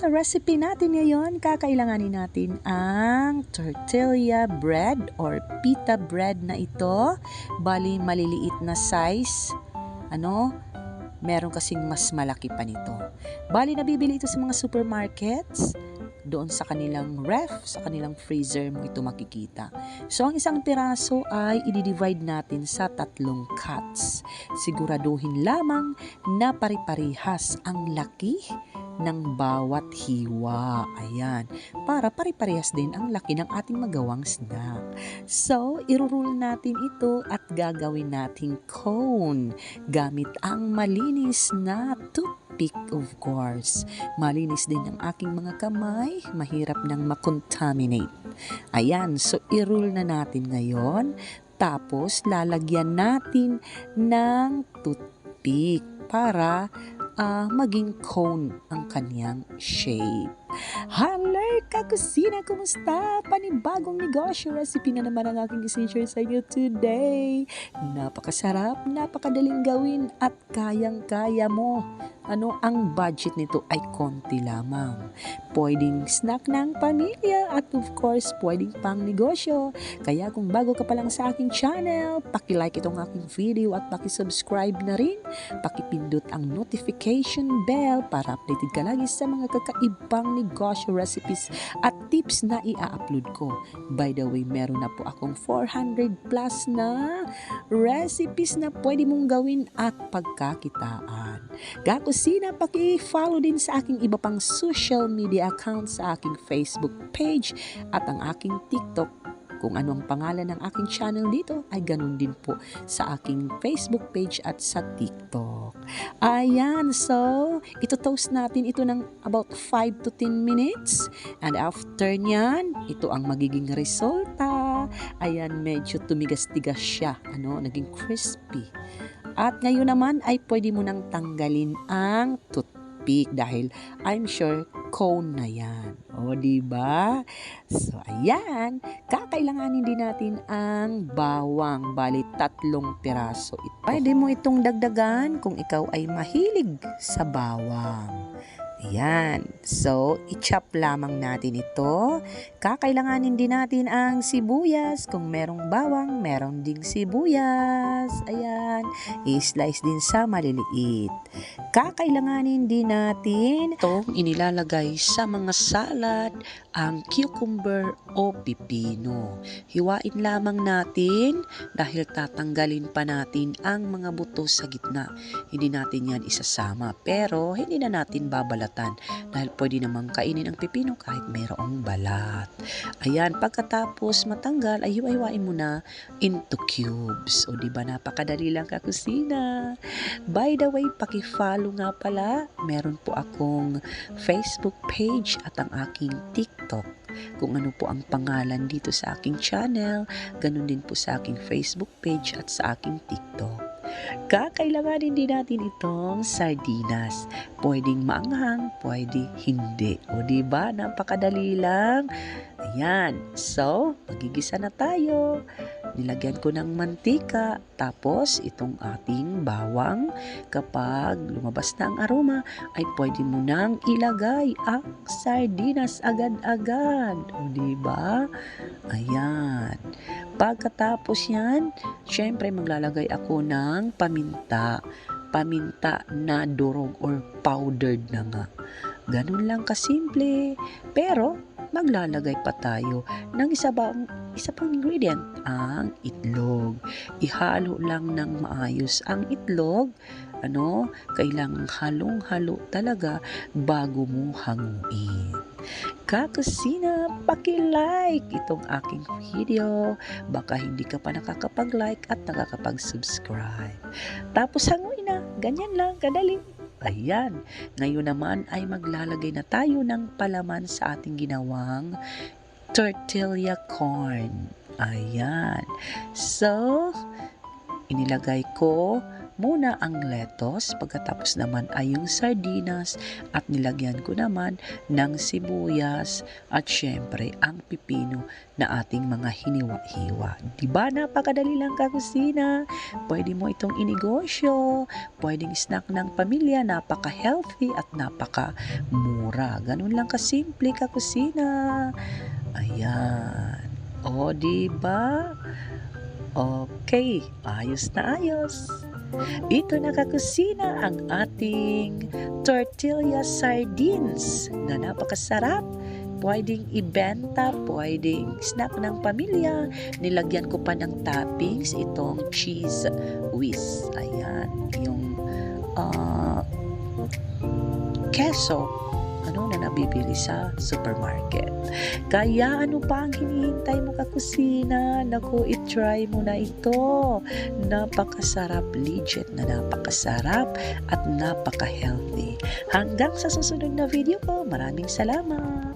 sa recipe natin ngayon, kakailanganin natin ang tortilla bread or pita bread na ito. Bali, maliliit na size. Ano? Meron kasing mas malaki pa nito. Bali, nabibili ito sa mga supermarkets. Doon sa kanilang ref, sa kanilang freezer mo ito makikita. So, ang isang piraso ay i-divide natin sa tatlong cuts. Siguraduhin lamang na pari-parihas ang laki ng bawat hiwa. Ayan. Para pare-parehas din ang laki ng ating magawang snack. So, irurule natin ito at gagawin nating cone gamit ang malinis na toothpick of course. Malinis din ang aking mga kamay, mahirap nang makontaminate. Ayan, so irule na natin ngayon. Tapos, lalagyan natin ng toothpick para uh, maging cone ang kanyang shape. Hello, kakusina! Kumusta? Panibagong negosyo recipe na naman ang aking isi-share sa inyo today. Napakasarap, napakadaling gawin at kayang-kaya mo. Ano ang budget nito ay konti lamang. Pwedeng snack ng pamilya at of course pwedeng pang negosyo. Kaya kung bago ka pa lang sa aking channel, paki-like itong aking video at paki-subscribe na rin. Paki-pindot ang notification bell para updated ka lagi sa mga kakaibang negosyo recipes at tips na i-upload ko. By the way, meron na po akong 400 plus na recipes na pwede mong gawin at pagkakitaan. Kakusina, paki-follow din sa aking iba pang social media accounts sa aking Facebook page at ang aking TikTok kung ano ang pangalan ng aking channel dito ay ganun din po sa aking Facebook page at sa TikTok. Ayan, so ito toast natin ito ng about 5 to 10 minutes and after nyan, ito ang magiging resulta. Ayan, medyo tumigas-tigas siya, ano, naging crispy. At ngayon naman ay pwede mo nang tanggalin ang toothpick dahil I'm sure cone na yan. O, di ba? So, ayan. Kakailanganin din natin ang bawang. Bali, tatlong piraso ito. Pwede mo itong dagdagan kung ikaw ay mahilig sa bawang. Ayan. So, i-chop lamang natin ito. Kakailanganin din natin ang sibuyas. Kung merong bawang, meron ding sibuyas. Ayan. I-slice din sa maliliit. Kakailanganin din natin itong inilalagay sa mga salad, ang cucumber o pipino. Hiwain lamang natin dahil tatanggalin pa natin ang mga buto sa gitna. Hindi natin yan isasama pero hindi na natin babalatan dahil pwede namang kainin ang pipino kahit mayroong balat. Ayan, pagkatapos matanggal ay hiwa-hiwain mo na into cubes. O di ba napakadali lang kakusina. By the way, paki-follow nga pala. Meron po akong Facebook page at ang aking TikTok. Kung ano po ang pangalan dito sa aking channel, ganun din po sa aking Facebook page at sa aking TikTok. Kakailanganin din natin itong sardinas. Pwedeng maanghang, pwede hindi. O di ba napakadali lang. Ayan. So, magigisa na tayo. Nilagyan ko ng mantika, tapos itong ating bawang. Kapag lumabas na ang aroma, ay pwede mo nang ilagay ang sardinas agad-agad. O, diba? Ayan. Pagkatapos yan, syempre maglalagay ako ng paminta. Paminta na durog or powdered na nga. Ganun lang kasimple. Pero, maglalagay pa tayo ng isa, bang, isa pang ingredient, ang itlog. Ihalo lang ng maayos ang itlog. Ano, kailangang halong-halo talaga bago mo hanguin. Kakusina, paki-like itong aking video. Baka hindi ka pa nakakapag-like at nakakapag-subscribe. Tapos hanguin na, ganyan lang, kadali. Ayan, ngayon naman ay maglalagay na tayo ng palaman sa ating ginawang tortilla corn. Ayan. So, inilagay ko muna ang lettuce, pagkatapos naman ay yung sardinas at nilagyan ko naman ng sibuyas at syempre ang pipino na ating mga hiniwa-hiwa. Diba napakadali lang kakusina? Pwede mo itong inegosyo, pwedeng snack ng pamilya, napaka-healthy at napaka-mura mura. Ganun lang kasimple ka kusina. Ayan. O, di ba? Okay, ayos na ayos. Ito na kakusina ang ating tortilla sardines na napakasarap. Pwedeng ibenta, pwedeng snack ng pamilya. Nilagyan ko pa ng toppings itong cheese whiz. Ayan, yung ah, keso ano na nabibili sa supermarket. Kaya ano pa ang hinihintay mo kakusina? Naku, itry mo na ito. Napakasarap, legit na napakasarap at napaka-healthy. Hanggang sa susunod na video ko, maraming salamat!